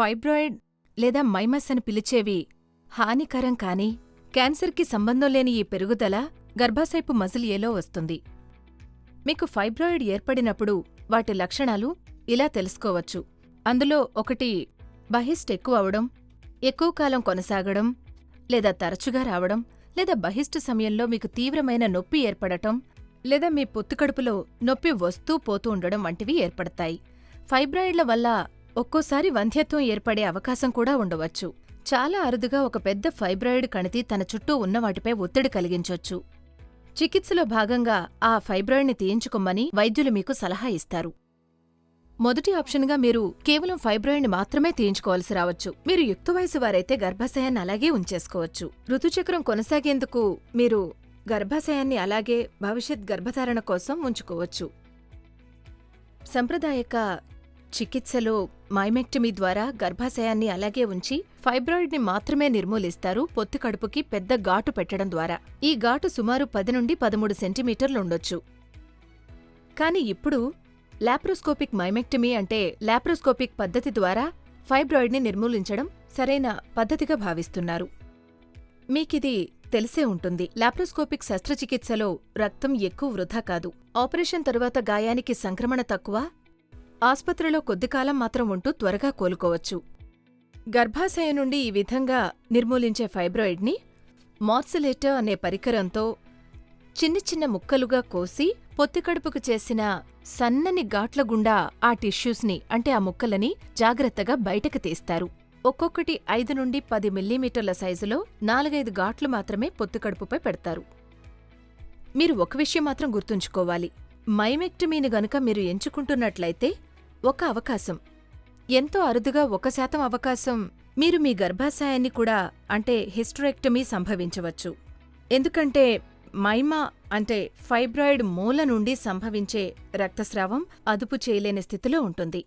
Fibroid లేదా మైమస్ అని పిలిచేవి హానికరం కాని క్యాన్సర్కి సంబంధం లేని ఈ పెరుగుదల గర్భాశయపు మజిలియేలో వస్తుంది. మీకు ఫైబ్రాయిడ్ ఏర్పడినప్పుడు వాటి లక్షణాలు ఇలా తెలుసుకోవచ్చు. అందులో ఒకటి బహిస్ట్ ఎక్కువ అవడం ఎక్కువ కాలం కొనసాగడం లేదా తరచుగా రావడం లేదా బహిష్టు సమయంలో మీకు తీవ్రమైన నొప్పి ఏర్పడటం లేదా మీ పొత్తుకడుపులో నొప్పి వస్తూ పోతూ ఉండడం వంటివి ఏర్పడతాయి. ఫైబ్రాయిడ్ల వల్ల ఒక్కోసారి వంధ్యత్వం ఏర్పడే అవకాశం కూడా ఉండవచ్చు. చాలా అరుదుగా ఒక పెద్ద ఫైబ్రాయిడ్ కణితి తన చుట్టూ ఉన్న వాటిపై ఒత్తిడి కలిగించొచ్చు. చికిత్సలో భాగంగా ఆ ఫైబ్రాయిడ్ని తీయించుకోమని వైద్యులు మీకు సలహా ఇస్తారు. మొదటి ఆప్షన్గా మీరు కేవలం ఫైబ్రాయిడ్ని మాత్రమే తీయించుకోవాల్సి రావచ్చు. మీరు యుక్త వయసు వారైతే గర్భాశయాన్ని అలాగే ఉంచేసుకోవచ్చు. ఋతుచక్రం కొనసాగేందుకు మీరు గర్భాశయాన్ని అలాగే భవిష్యత్ గర్భధారణ కోసం ఉంచుకోవచ్చు. సంప్రదాయక చికిత్సలో మైమెక్టమీ ద్వారా గర్భాశయాన్ని అలాగే ఉంచి ఫైబ్రాయిడ్ని మాత్రమే నిర్మూలిస్తారు పొత్తి కడుపుకి పెద్ద ఘాటు పెట్టడం ద్వారా. ఈ ఘాటు సుమారు పది నుండి పదమూడు సెంటీమీటర్లుండొచ్చు కానీ ఇప్పుడు లాప్రోస్కోపిక్ మైమెక్టమీ అంటే లాప్రోస్కోపిక్ పద్ధతి ద్వారా ఫైబ్రాయిడ్ని నిర్మూలించడం సరైన పద్ధతిగా భావిస్తున్నారు. మీకిది తెలిసే ఉంటుంది. లాప్రోస్కోపిక్ శస్త్రచికిత్సలో రక్తం ఎక్కువ వృధా కాదు. ఆపరేషన్ తరువాత గాయానికి సంక్రమణ తక్కువ ఆస్పత్రిలో కొద్దికాలం మాత్రం ఉంటూ త్వరగా కోలుకోవచ్చు. గర్భాశయం నుండి ఈ విధంగా నిర్మూలించే ఫైబ్రాయిడ్ని మార్సిలేటర్ అనే పరికరంతో చిన్న చిన్న ముక్కలుగా కోసి పొత్తికడుపుకు చేసిన సన్నని ఘాట్ల గుండా ఆ టిష్యూస్ని అంటే ఆ ముక్కలని జాగ్రత్తగా బయటకు తీస్తారు. ఒక్కొక్కటి ఐదు నుండి పది మిల్లీమీటర్ల సైజులో నాలుగైదు ఘాట్లు మాత్రమే పొత్తికడుపుపై పెడతారు. మీరు ఒక విషయం మాత్రం గుర్తుంచుకోవాలి. మైమెక్టమీని గనుక మీరు ఎంచుకుంటున్నట్లయితే ఒక అవకాశం. ఎంతో అరుదుగా ఒక శాతం అవకాశం మీరు మీ గర్భాశయాన్ని కూడా అంటే హిస్టరెక్టమీ సంభవించవచ్చు. ఎందుకంటే మైమా అంటే ఫైబ్రాయిడ్ మూల నుండి సంభవించే రక్తస్రావం అదుపు చేయలేని స్థితిలో ఉంటుంది.